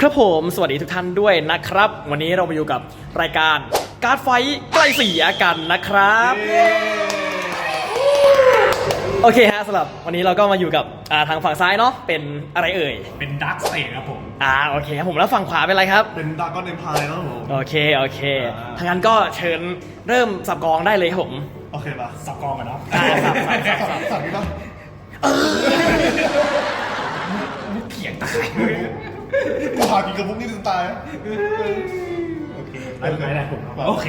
ครับผมสวัสดีทุกท่านด้วยนะครับ วันนี้เรามาอยู่กับรายการการดไฟท์ใกล้เสียกันนะครับ โอเคฮะสำหรับวันนี้เราก็มาอยู่กับอ่าทางฝั่งซ้ายเนาะเป็นอะไรเอ่ยเป็นดักสเตทครับผม อ่าโอเคครับผมแล้วฝั่งขวาเป็นอะไรครับ เป็นดากอนเอ็มพายแล้วผม โอเคโอเคอ่าทางนั้นก็เชิญเริ่มสับกองได้เลยครับผมโอเคป่ะสับกองกันเนาะอ่าสับสับสับสั่งสั่งนี่ป่ะเขียงตาย กูหากินกับมุกนี่จนตายอะโอเคได้ไหมได้ผมโอเค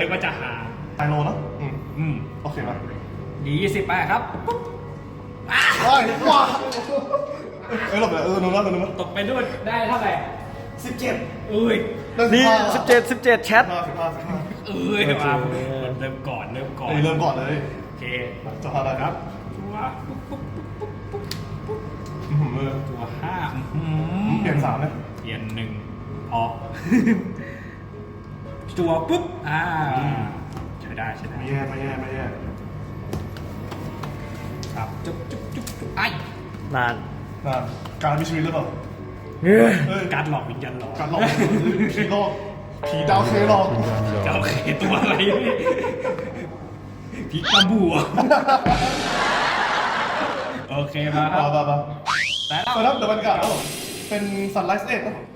นึกว่าจะหาไฮโลเนอะอืมอืมโอเคป่ะดีสิบไปครับปุ๊บว้ายว้าเอ้ยหลบเลยเออนู้นแล้วนู้นแล้วตกไปด้วยได้เท่าไหร่สิบเจ็ดอุ้ยนี่17 17แชทห้าสิบห้าสิบห้าเอ้ยมาเริ่มก่อนเริ่มก่อนเอ้ยเริ่มก่อนเลยโอเคจะพาอะไรครับตัวปุ๊บปุ๊บปุ๊บปุ๊บอื้อหือมือตัวห้าอื้อ เปลี่ยนสามเลยเปลี่ยนหนึ่งพอตัวปุ๊บ อ่า ใช้ได้ใช้ได้ไม่แย่ไม่แย่ไม่แย่ครับจุ๊บจุ๊บจุ๊บจุ๊บไอ้นานน่ะการมีชีวิตหรือเปล่าเฮ้ยเอ้ยการหลอกวิญญาณหลอกการหลอกผีหลอกผีดาวเคหลอกจะโอเคตัวอะไรเนี่ยพีกาบัวโอเคมาคมารับมามาแต่เปิดละรับเดี๋ยวบรรยากาศครับผม เป็นซันไลท์เอ็ดครับผม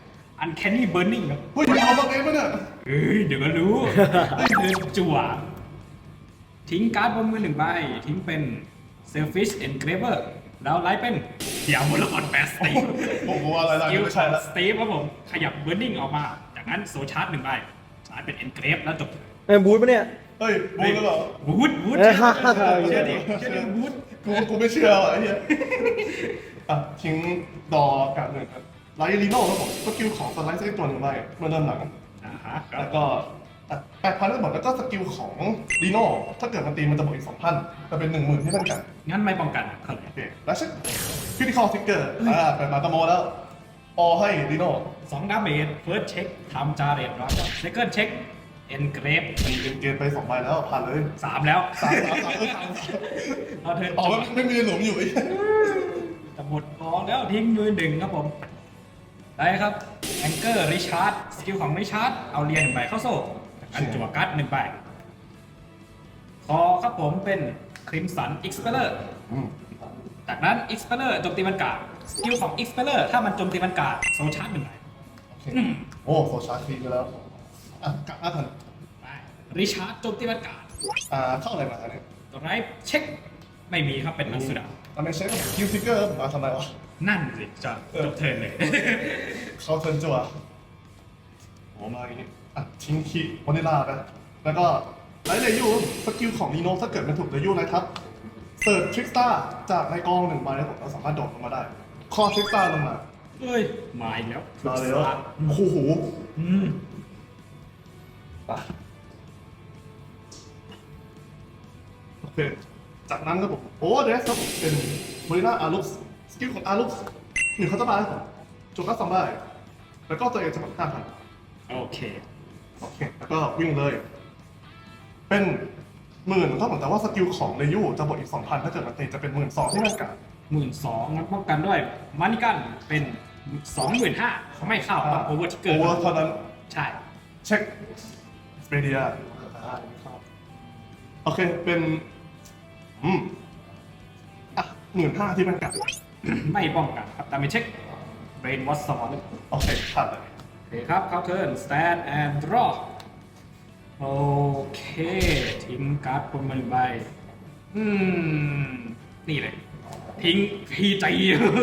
อันแคนนี่เบิร์นิ่งครับเฮ้ยอยู่เราบ้างเองปะเนี่ยเฮ้ยเดี๋ยวก็รู้เฮ้ยเดินจั่วทิ้งการ์ดบนมือหนึ่งใบ ทิ้งเป็น Selfish Engraver แล้วไลฟ์เป็นเดี๋ยวบนละครแปสตีโอ้โหอะไรสอะไรกิลไม่ใช่ละสตีฟครับผม ขยับเบิร์นิ่งออกมา จากนั้นโซชาร์จหนึ่งใบชาร์จเป็น Engrave แล้วจบเอ้ยบูธปะเนี่ย เฮ้ยบูหรือเปล่าวูดวูดเอ้ยเชื่อดิเชื่อดิวูดกูกูไม่เชื่อว่ะไอ้เหี้ย อะทิ้งดอการหนึ่งครับไลท์ลีโน่ครับผมสกิลของสไลด์เซ็กตัวหนึ่งใบเมื่อเริ่มหลัง อ่าฮะครับแล้วก็แปดพันก็บอกแล้วก็สกิลของลีโน่ถ้าเกิดมันตีมันจะบวกอีกสองพันจะเป็นหนึ่งหมื่นที่เท่ากันงั้นไม่ป้องกันเท่าไหร่โอเคแล้วเช็คคิติคอลทิกเกอร์อ่าเป็นมาตาโมแล้วออให้ลีโน่สองดาเมจเฟิร์สเช็คทำจาเรตร้อยเซคันด์เช็คเอนเกรฟมีเกณฑ์ไปสองใบแล้วผ่านเลยสามแล้วสามสามสามเออสามสามเอาเทิร์นอ๋อไม่ไม่มีหลุมอยู่ไอ้เหี้ยจะหมดกองแล้วทิ้งมือหนึ่งครับผมได้ครับแองเกอร์ริชาร์ดสกิลของริชาร์ดเอาเรียนหนึ่งใบเข้าโซ่จากนั้นจั่วการ์ดหนึ่งใบคอครับผมเป็นคริมสันอิกสเปเลอร์อืมจากนั้นอิกสเปเลอร์โจมตีมันการ์ดสกิลของอิกสเปเลอร์ถ้ามันโจมตีมันการ์ดโซชาร์ดหนึ่งใบโอเคโอ้โซชาร์จฟรีไปแล้วอะกลับมาทันริชาร์ดโจมตีมันการ์ดอ่าเข้าอะไรมาเนี่ยตัวไรเช็คไม่มีครับเป็นอันสุดา ตอนนี้เช็คคิวซิกเกอร์มาทำไมวะ นั่นสิจะจบเทิร์นเลย เขาเทิร์นจั่วโอ้มาอย่างนี้อะทิ้งคีวานิลาไปแล้วก็ไลท์เลยูสกิลของนีโนถ้าเกิดมันถูกเลยูไลท์ทับเสิร์ชทริกสตาร์จากในกองหนึ่งใบแล้วผมเราสามารถโดดลงมาได้ คอทริกสตาร์ลงมาเฮ้ย มาอีกแล้วมาแล้วคู่หูอืมไปโอเค จากนั้นครับผมโอ้เดสครับผมเป็นบริน่าอารุสสกิลของอารุสหนึ่งเขาจะมาให้ผมจุกก็สองใบแล้วก็ตัวเองจะมาห้าพันโอเค โอเค แล้วก็วิ่งเลย เป็นหมื่นเท่ากับแต่ว่าสกิลของเลยูจะบวกอีกสองพันถ้าเกิดมันตีจะเป็นหมื่นสองที่มันกัดหมื่นสองงั้นป้องกันด้วยมานิกันเป็นสองหมื่นห้าไม่เข้าต้องโอเวอร์ที่เกิโอเวอร์เท่านั้นใช่ เช็คสเปเดียโอเคเป็น อืมอะหมื่นห้าที่มันกัดไม่ป้องกันครับแต่ไม่เช็คเบรนวอตซอนโอเคผ่านเลยโอเคครับเข้าเทิร์น stand and draw โอเคทิ้งการ์ดบนมือหนึ่งใบอืม นี่เลย ทิ้งพีจี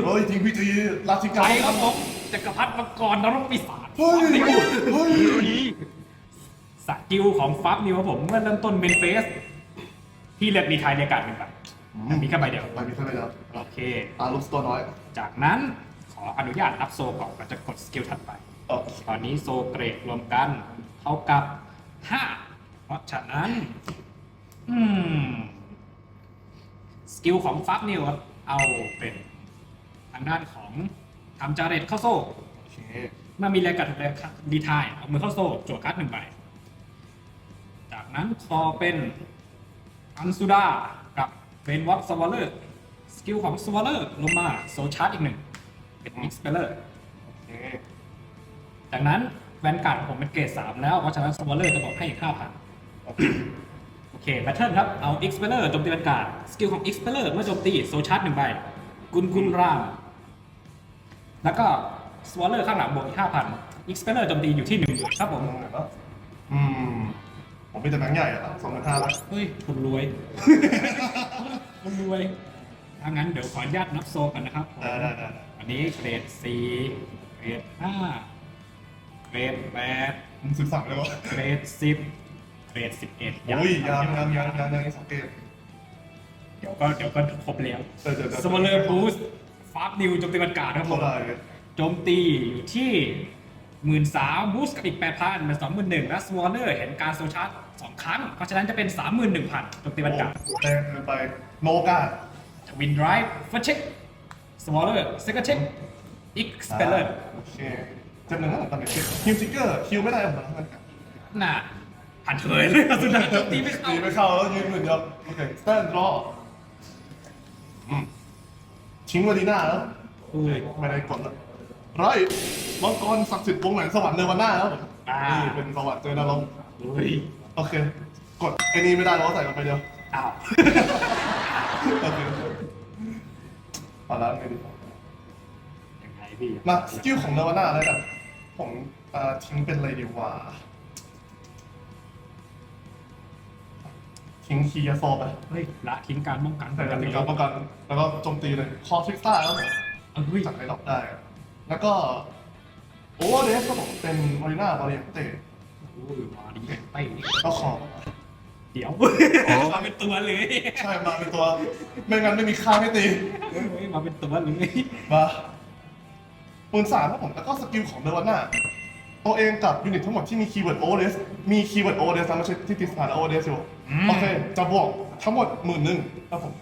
เฮ้ยจริงพี่จีลาชิใจกาครับผมจักรพรรดิมังกรนรกปีศาจเฮ้ยเฮ้ย สกิลของฟับนิวครับผมเมื่อเริ่มต้นเป็นเฟส ที่เลือกรีไทายในการหนึ่งใบมีแค่ใบเดียว ไปมีเท่าไหร่แล้วโอเคอารุสตัวน้อย จากนั้นขออนุญาตรับโซก่อนก็จะกดสกิลถัดไป โอเคตอนนี้โซเกรดรวมกันเท่ากับ5เพราะฉะนั้น อืม สกิลของฟับนิวครับเอาเป็นทางด้านของทำจาเรตเข้าโซ่ โอเคเมื่อมีแรงกัดแรงดีทายเอามือเข้าโซ่จั่วการ์ดหนึ่งใบ จากนั้นคอเป็น อันซูดากับเป็นวอตสวอลเลอร์สกิลของสวอลเลอร์ลงมาโซชาร์จอีกหนึ่งเป็นมิกซ์เปเลอร์โอเคจากนั้นแวนการ์ดผมเป็นเกรด3แล้วเพราะฉะนั้นสวอลเลอร์จะบอกให้อีก5,000โอเคโอเคแพทเทิร์นครับ เอา X p e l l e r โจมตีแวนการ์ดสกิลของ X p e l l e r เมื่อโจมตีโซชาร์จหนึ่งใบ กุนกุนราม แล้วก็สวอลเลอร์ข้างหลังบวกอีก5,000 X p e l l e r โจมตีอยู่ที่1นึ่งครับผม อืม มมีแต่แบงค์ใหญ่อะสองพันห้าแล้วเฮ้ยคนรวย คนรวยถ้างั้นเดี๋ยวขออนุญาตนับโซกันนะครับผมได้ได้ได้ได้อันนี้เกรด4เกรด5เกรด8ผมสิบสามเลยวะเกรด10เกรด11โอ้ยยังยังยังยังยังยังสองเกมเดี๋ยวก็เดี๋ยวก็ครบแล้วเดี๋ยวเดี๋ยวดี๋ยวสมอลเลอร์บูสฟาร์นิวโจมตีบรรกาศครับผเท่ามไหร่โจมตีอยู่ที่ หมื่นสามบูสกับอีกแปดพันเป็นสองหมื่นหนึ่งและสวอลเลอร์เห็นการโซชาร์จสองครั้ง เพราะฉะนั้นจะเป็นสามหมื่นหนึ่งพันโจมตีบรรกาศแรงเกินไปโนกาทวินไรฟ์ฟัชเช็คสวอลเลอร์เซคันเช็คอีกสเปลเลอร์โอเคเจ็บหนึ่งนะตอนนี้ฮิวซิกเกอร์ฮิวไม่ได้ผมมันน่ะผ่านเถยเลยสุดท้ายโจมตีไม่เข้าตีไม่เข้าแล้วยืนหมื่นเดียวโอเคสแตนรอทิ้งวาดีน่าแล้วอุ้ยไม่ได้กดแล้วไร มังกรศักดิ์สิทธิ์วงแหวนสวรรค์ในวันหน้าแล้วอ่านี่เป็นประวัติเจอนรกอุ้ยโอเค กดไอ้นี่ไม่ได้เราก็ใส่ลงไปเดียวอ้าวโอเคพอแล้วไงดียังไงพี่มาสกิลของเนวาน่าแล้วกันผมอ่าทิ้งเป็นอะไรดีวะทิ้งคียาโซไปเฮ้ยละทิ้งการป้องกันใส่กักันนเลเป็นยการป้องกัน แล้วก็โจมตีเลยคอทริกซ่าแล้วผม เฮ้ย จัดให้ดอกได้ แล้วก็ โอเวอร์เดสก็ผมเป็นวอริน่าบอลเลนเตโอ้ยมาดีไปก็ขอเดี๋ยวมาเป็นตัวเลย ใช่มาเป็นตัวไม่งั้นไม่มีค่าให้ตีเฮ้ยมาเป็นตัวเลยมาปืนสามครับผมแล้วก็สกิลของเดวันน่าตัวเองกับยูนิตทั้งหมดที่มีคีย์เวิร์ดโอเดสมีคีย์เวิร์ดโอเดสนะไม่ใช่ที่ติดสถานโอเดสอยู่โอเคจะบวกทั้งหมดหมื่นหนึ่งครับผม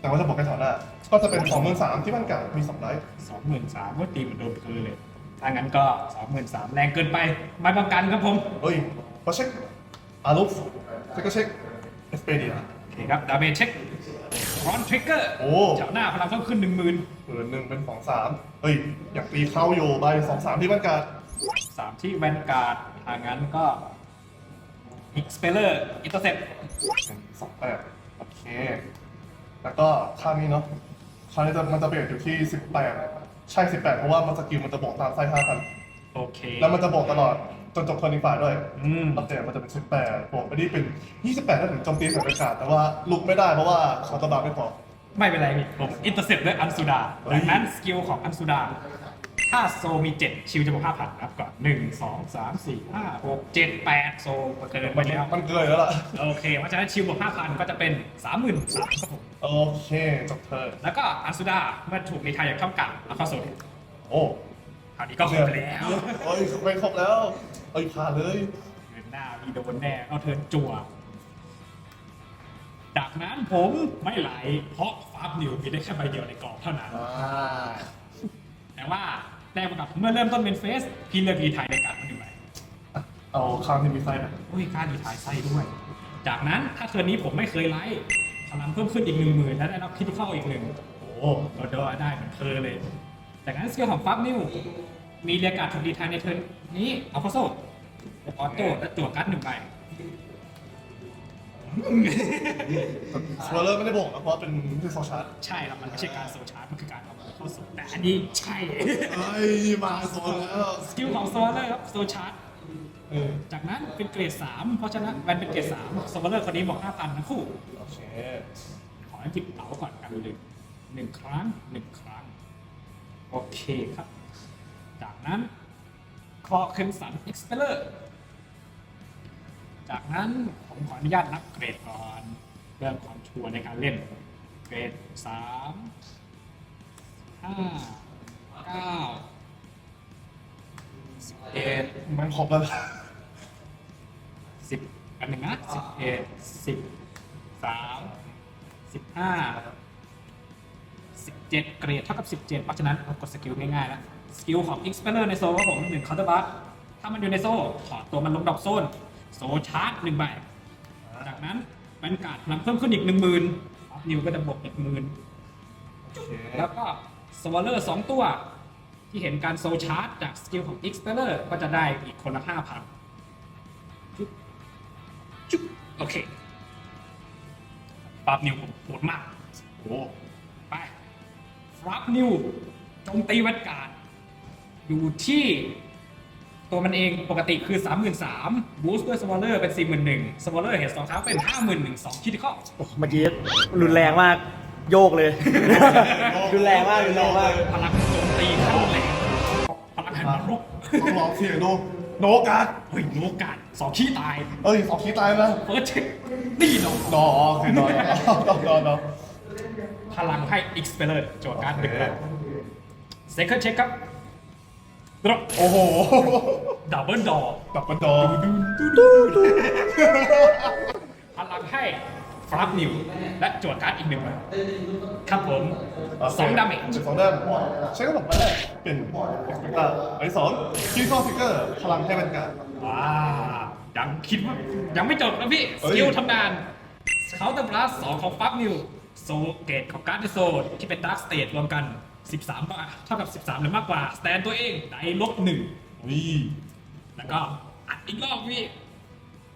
แต่ว่าจะบวกแค่แถวหน้าก็จะเป็นสองหมื่นสามที่มันเก่ามีสองไลท์สองหมื่นสามก็ตีเหมือนโดนคืนเลย ถ้างั้นก็สองหมื่นสามแรงเกินไป ไม่ป้องกันครับผม เฮ้ยก็เช็คอารุฟแล้วก็เช็คเอสเปเดียโอเคครับ ดาเมจเช็ครอนทริกเกอร์โอ้แถวหน้าพลังเพิ่มขึ้นหนึ่งหมื่นหมื่นหนึ่งเป็นสองสามเฮ้ย อยากตีเข้าอยู่ใบสองสามที่มันการดสามที่แวนการ์ดถ้างั้นก็อีกสเปเลอร์อินเตอร์เซ็ปสองแปดโอเค แล้วก็ค่านี้เนาะค่านี้จะมันจะเบรกอยู่ที่สิบแปด ใช่สิบแปดเพราะว่ามันสกิลมันจะบอกตามไส้ห้าพันโอเคแล้วมันจะบอกตลอดจนจบเทอร์นิฟายด้วยอืมโอเคมันจะเป็นสิบแปดบอกไปนี่เป็นยี่สิบแปดถ้าถึงโจมตีใส่อากาศ แต่ว่าลุกไม่ได้เพราะว่าเขาตะบาไม่พอ ไม่เป็นไรพี่ผมอินเตอร์เซ็ปด้วยอันซูดาเฮ้ยดังนั้นสกิลของอันซูดา ถ้าโซมี7ชิวจะบวก5,000นะครับก่อน1 2 3 4 5 6 7 8โซเกินไปแล้วมันเกินแล้วล่ะ โอเค เพราะฉะนั้นชิวบวก5,000ก็จะเป็น33,000ครับผมโอเคจบเทิร์นแล้วก็อันซูดาเมื่อถูกรีไทายอย่างข้ามกันแล้วเข้าโซนโอ้คราวนี้ก็ครบแล้วเฮ้ยไม่ครบแล้วเอ้ยผ่านเลยเดินหน้ามีโดนแน่เอาเทิร์นจั่วจากนั้นผมไม่ไหลเพราะฟาร์มนิวมีได้แค่ใบเดียวในกล่องเท่านั้นแต่ว่า แรกกับเมื่อเริ่มต้นเป็นเฟสพี่เลือกรีไทายในการมันอยู่ไหนเอาข้างที่มีไส้หนะอุ้ยกล้ารีไทายไส้ด้วย จากนั้นถ้าเทิร์นนี้ผมไม่เคยไลท์พลังเพิ่มขึ้นอีกหนึ่งหมื่นและได้รับคิดเข้าอีกหนึ่งโอ้โหโดดได้เหมือนเธอเลย จากนั้นสกิลของฟับนิวมีเรียกการดถูกรีไทายในเทิร์นนี้เอาเข้าโซ่ออโต้และตัวการ์ดหนึ่งใบ สวอลเลอร์ไม่ได้บอกนะเพราะว่าเป็นที่โซชาร์ตใช่แล้วมันไม่ใช่การโซชาร์จมันคือการเอาเข้าโซ่แต่อันนี้ใช่เฮ้ยมาโซนแล้วสกิลของโซเลอร์ครับโซชาร์จเออจากนั้นเป็นเกรด 3 เพราะฉะนั้นแวนเป็นเกรด3โซเลอร์คนนี้บอก 5,000ทั้งคู่ โอเคขอให้จิบเต๋าก่อนกันหนึ่งหนึ่งครั้งหนึ่งครั้ง โอเคครับ จากนั้นคอเคมสันเอ็กซ์เพลเลอร์ จากนั้นผมขออนุญาตนับเกรดก่อนเรื่องความชัวร์ในการเล่น เกรดสามห้าเก้าสิบเอ็ดมันครบแล้วสิบอันหนึ่งนะสิบเอ็ดสิบสามสิบห้าสิบเจ็ดเกรดเท่ากับสิบเจ็ดเพราะฉะนั้นกดสกิลง่ายๆนะ สกิลของ x p e l l e r ในโซลครับผมหนึ่งคาร์ดบัสถ้ามันอยู่ในโซ่ถอดตัวมันลงดอกโซน โซชาร์จหนึ่งใบ จากนั้นแวนการ์ดพลังเพิ่มขึ้นอีกหนึ่งหมื่นนิวก็จะบวกอีกหมื่นโอเคแล้วก็สวอลเลอร์สองตัว ที่ที่เห็นการโซลชาร์จจากสกิลของ X p e l l e r ก็จะได้อีกคนละ5,000จุ๊บจุ๊บโอเคปรับนิวผมโหดมาก โอ้ไปฟรับนิวโจมตีแวนการ์ดอยู่ที่ ตัวมันเองปกติคือ 33,000บูสต์ด้วยสวอลเลอร์เป็น 41,000สวอลเลอร์เห็นสองครั้งเป็น 51,000 2คิดข้อโอ้เมื่อกี้รุนแรงมาก โยกเลย รุนแรงมากรุนแรงมากพลังโจมตีขั้นแรงพลังแห่งนรกต้องลองเสียงดูโนการ์ดเฮ้ยโนกาดสองขี้ตายเอ้ยสองคีตายนะเฟิร์สเช็คนี่เนาะนอโอเคนอนนอนนอนนอนพลังให้ X p e l l e r โจทย์การดึกแล้ว Second check ครับดรอป โอ้โหดับเบิลดอดับบันดอพลังให้ฟลับนิว และโจทย์การ์ดอีกหนึ่งใบครับผมสองดาเมจสองดาเมจใช้กระบอกไปแรกเป็นเอ็กซ์เพคเตอร์ไอ้สองคีย์คอฟิกเกอร์พลังให้มันการว้ายังคิดว่ายังไม่จบนะพี่เอ้สยกิลทำงานเขาตบลัสสองของฟลับนิว โซเกตของการ์ดในโซนที่เป็นดาร์กสเตทรวมกัน 13ก็เท่ากับ 13 หรือมากกว่า สแตนตัวเองได้ลบหนึ่งวิแล้วก็อัดอีกรอบพี่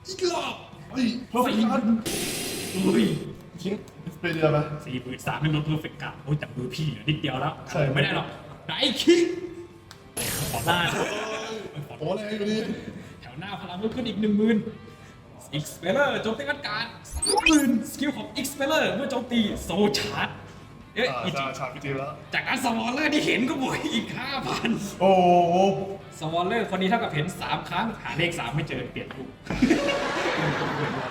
อีกรอบเฮ้ยเพอร์เฟคต์อุ้ยทิ้งสเปเดียไหมสี่หมื่นสามเป็นรถเพอร์เฟกต์กะโอ้ยแต่มือพี่เหลือนิดเดียวแล้วใช่ ไม่ได้หรอกไดคิกขอหน้าโอ้แรงอยู่ดีแถวหน้าพลังเพิ่มขึ้นอีกหนึ่งหมื่น X p e l l e r โจมตีกันการสามหมื่นสกิลของ X p e l l e r เมื่อโจมตีโซชาร์จ เอ๊ะอ่าอีกชาชาพิจิตรแล้ว จากการสวอลเลอร์ที่เห็นก็บวกอีกห้าพันโอ้โหสวอลเลอร์คนนี้เท่ากับเห็นสามครั้งหาเลขสามไม่เจอเปลี่ยนรูป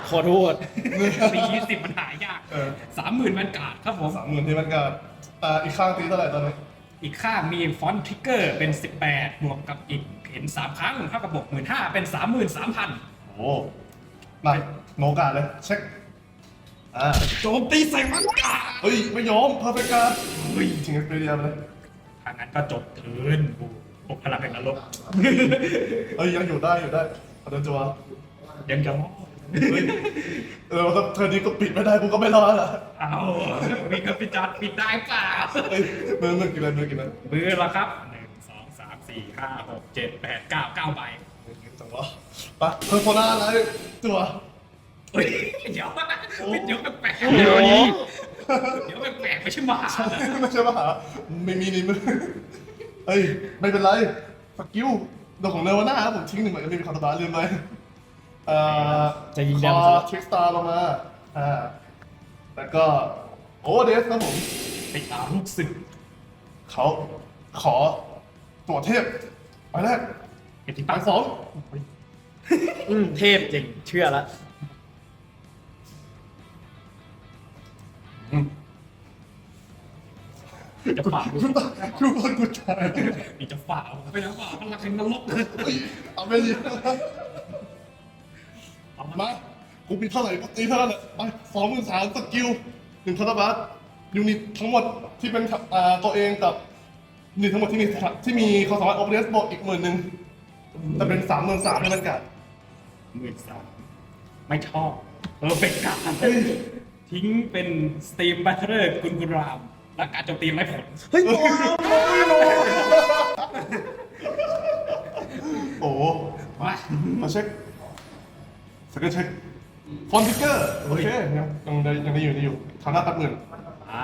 ขอโทษสี่สิบมันหายากเออ สามหมื่นมันการ์ดครับผม สามหมื่นที่มันการอ่าอีกข้างตีเท่าไหร่ตอนนี้อีกข้างมีฟอนต์ทริกเกอร์เป็น 18 บวกกับอีกเห็น 3 ครั้งเท่ากับบวก15,000เป็น 33,000 โอ้มาโนการ์ดเลย เช็ค อ่าโจมตีใส่มันกาเฮ้ยไม่ยอมเพอร์เฟคต์การ์ดเฮ้ยทิ้งสเปเดียไปเลยทางนั้นก็จบเทิร์นโอ้ปกพลังแห่งนรกเอ้ยยังอยู่ได้อยู่ได้ขอเดินจัวยังจะมองเฮ้ยเออถ้าเธอนี้ก็ปิดไม่ได้กูก็ไม่รอดละเอามีกระปิดจัดปิดได้เปล่าเอ้ยมือมือกี่ใบมือกี่ใบมือละครับ1 2 3 4 5 6 7 8 9 9ใบจังวะไปเพอร์โซนาอะไรจัว เฮ้ยเดี๋ยวนะเดี๋ยวแปลกโอ้ๆโหเดี๋ยวนี้เดี๋ยวแปลกๆไม่ใช่หมาไม่ใช่ปัญหาไม่มีในมือเฮ้ย ไม่เป็นไรสกิลดอกของเนวาน่าครับผมทิ้งหนึ่งใบไม่มีคาร์บาลืมไปเอ่อจะยิงคดำอซะทริกสตาร์ลงมาอ่าแล้วก็โอเวอร์เดสนะผมติดตามลูกศึกเขาขอตัวเทพไปแรกเห็นที่ไปปากสองอืมเทพจริงเชื่อละ จะฝ่าทุกคนกูตายมีจะฝ่าไปแล้วฝ่าพลังแห่งนรกเฮ้ยเอาไปเลยเอามามากูมีเท่าไหร่กูตีเท่านั้นแหละไปสองหมื่นสามสกิลหนึ่งคาร์บัสยูนิตทั้งหมดที่เป็นอ่าตัวเองกับยูนิตทั้งหมดที่มีที่มีความสามารถโอเปอเรสบวกอีกหมื่นหนึ่งจะเป็นสามหมื่นสามให้มันกัดหมื่นสามไม่ชอบเออเป็นการเฮ้ยทิ้งเป็นสตรีมบัตเตอร์กุนกุราม และการโจมตีไร้ผลเฮ้ยโอ้โหโอ้โหมามาเช็คสกิลเช็คฟอนติเกอร์โอเคยังยังได้ยังได้อยู่ได้อยู่ทางหน้าแป๊บหนึ่งอ่า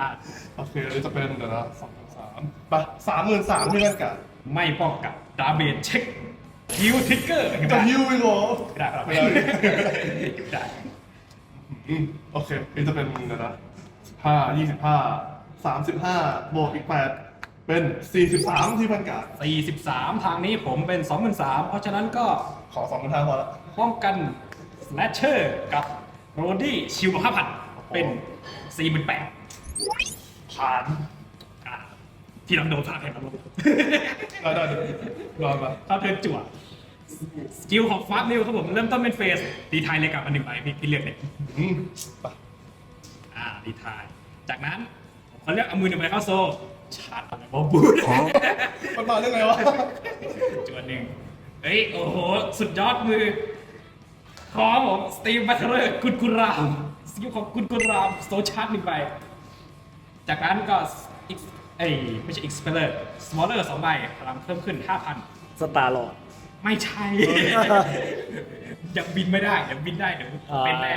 โอเคอันนี้จะเป็นเดี๋ยวนะสองหมื่นสามไปสามหมื่นสามให้มันกัดไม่ป้องกับดาเมจเช็คฮิวทิกเกอร์จะฮิวอีกเหรอได้ครับไม่ได้ได้อืมโอเคนี่จะเป็นเดี๋ยวนะห้ายี่สิบห้าสามสิบห้า บวกอีกแปดเป็นสี่สิบสามที่มันกัด43 ทางนี้ผมเป็น 23,000เพราะฉะนั้นก็ขอสองพันห้าพอละ ป้องกันสแลชเชอร์กับโรดี้ชิว5,000 เป็น 48,000ผ่านอ่าที่เราโดนพาแข่งกันลงได้ได้เดี๋ยวรอมาเข้าเทิร์นจั่วสกิลของฟาสนิวครับผมเริ่มต้นเป็นเฟสดีทายเลยกลับมาหนึ่งใบพี่พี่เลือกเลยอืมไปอ่าดีทาย จากนั้นผม เขาเลือกเอามือหนึ่งใบเข้าโซ่ชาร์จอะไรบอบูดมันมาได้ไงวะจวนหนึ่งเฮ้ย โอ้โห สุดยอดมือ ของผม สตีฟบัตเทอร์กุนกุราม สกิลของกุนกุราม โซชาร์จหนึ่งใบ จากนั้นก็อีกเอ้ยไม่ใช่ expeller smaller สองใบพลังเพิ่มขึ้น 5,000 สตาร์ลอดไม่ใช่ ยังบินไม่ได้ยังบินได้ เดี๋ยวอ่าเป็นแน่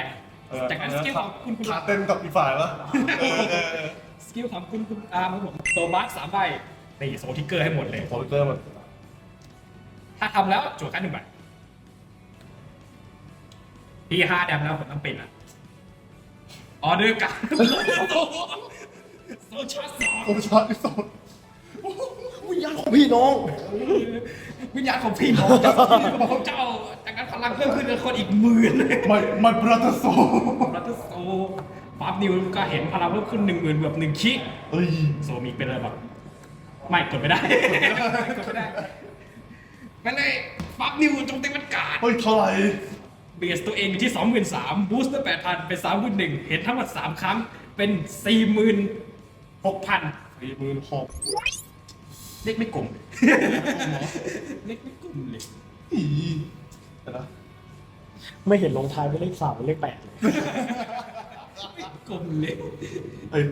จากนั้นสกิลของคุณคุณขาเต้นกับอีกฝ่ายวะ เออเออเออสกิลของคุณคุณอาร์มครับผมโซบัสสามใบนี่โซทิกเกอร์ให้หมดเลยโปรเตอร์มันถ้าทำแล้วจั่วกันหนึ่งใบที่ห้าแดมแล้วผมต้องเป็นอะออเดอร์กันโซชาร์จสองโอ้ชาร์จที่สุดวิญญาณของพี่น้อง วิญญาณของพี่น้องเจ้าของเจ้าจากนั้นพ ลังเพิ่มขึ้นเป็นคนอีกหมื่นเลยไม่ไม่บราเตอร์โซรัตโซฟาร์มนิวก็เห็นพลังเพิ่มขึ้นหนึ่งหมื่นแบบหนึ่งคิเอ้ยโซมีเป็นอะไรบ้างไม่กดไม่ได้ กดไม่ได้ไม่เลยฟาร์มนิวจงเต็มมันกาดเฮ้ยเท่าไหร่เบสตัวเองอยู่ที่23,000บูสต์แปดพันเป็น31,000เห็นทั้งหมด3ครั้งเป็น46,000สี่หมื่นหกเล็กไม่กลมเล็กไม่กลมเลยอีเดี๋ยวนะ ไม่เห็นลงท้ายเป็นเลขสามเป็นเลขแปดเลยไม่กลมเลยเอ้ย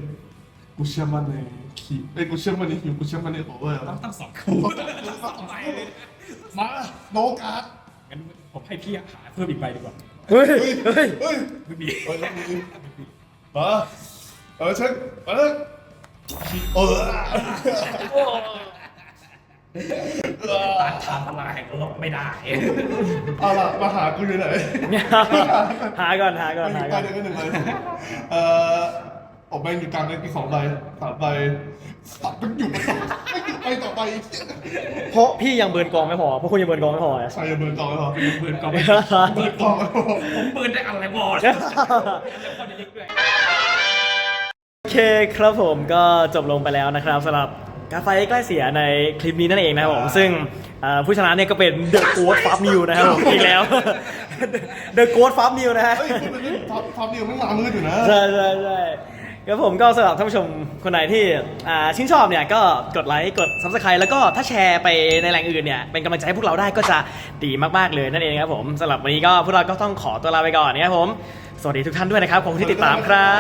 กูเชื่อมั่นในคีเอ้ยกูเชื่อมั่นในฮิวกูเชื่อมั่นในโอเวอร์ต้แล้อวงตั้งสองคู่สองใบเลยมาโนการ์ดงั้นผมให้พี่หาเพิ่มอีกใบดีกว่าเฮ้ยเฮ้ยเฮ้ยเฮ้ยไม่มีเฮ้ยแล้วมีมาเออเช็คมาเลยเออ ต้านทานพลังแห่งโลกไม่ได้ เอาล่ะมาหากูอยู่ไหนหาก่อนหาก่อนไม่หาอยู่ก่ใกล้อนเดียวกันหนึ่งเลยเอ่อออกแบงค์อยู่กลางเด็กมีสองใบสามใบสัตว์มันอยู่ไปไม่อยู่ไปต่อไปเพราะพี่ยังเบิร์นกองไม่พอเพราะคุณยังเบิร์นกองไม่พออะใครจะเบิร์นต่อไหมครับเบิร์นก็ไม่เบิร์นต่อไม่พอผมเบิร์นได้อะไรบอดแล้วก็เด็กด้วยโอเคครับผมก็จบลงไปแล้วนะครับสำหรับ กาไฟใกล้เสียในคลิปนี้นั่นเองนะครับผม ซึ่งเอ่อผู้ชนะเนี่ยก็เป็น The Ghost Farm New นะครับผมอีกแล้ว The Ghost Farm New นะฮะ เฮ้ยคุณเป็นเรื่องท็อปท็อปนิวไม่มามืดอยู่นะ ใช่ใช่ใช่ครับผมก็สำหรับท่านผู้ชมคนไหนที่อ่าชื่นชอบเนี่ยก็กดไลค์กด Subscribe แล้วก็ถ้าแชร์ไปในแหล่งอื่นเนี่ยเป็นกำลังใจให้พวกเราได้ก็จะดีมากๆเลยนั่นเองครับผมสำหรับวันนี้ก็พวกเราก็ต้องขอตัวลาไปก่อนนะครับผม สวัสดีทุกท่านด้วยนะครับขอบคุณที่ติดตามครั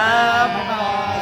บ บ๊ายบาย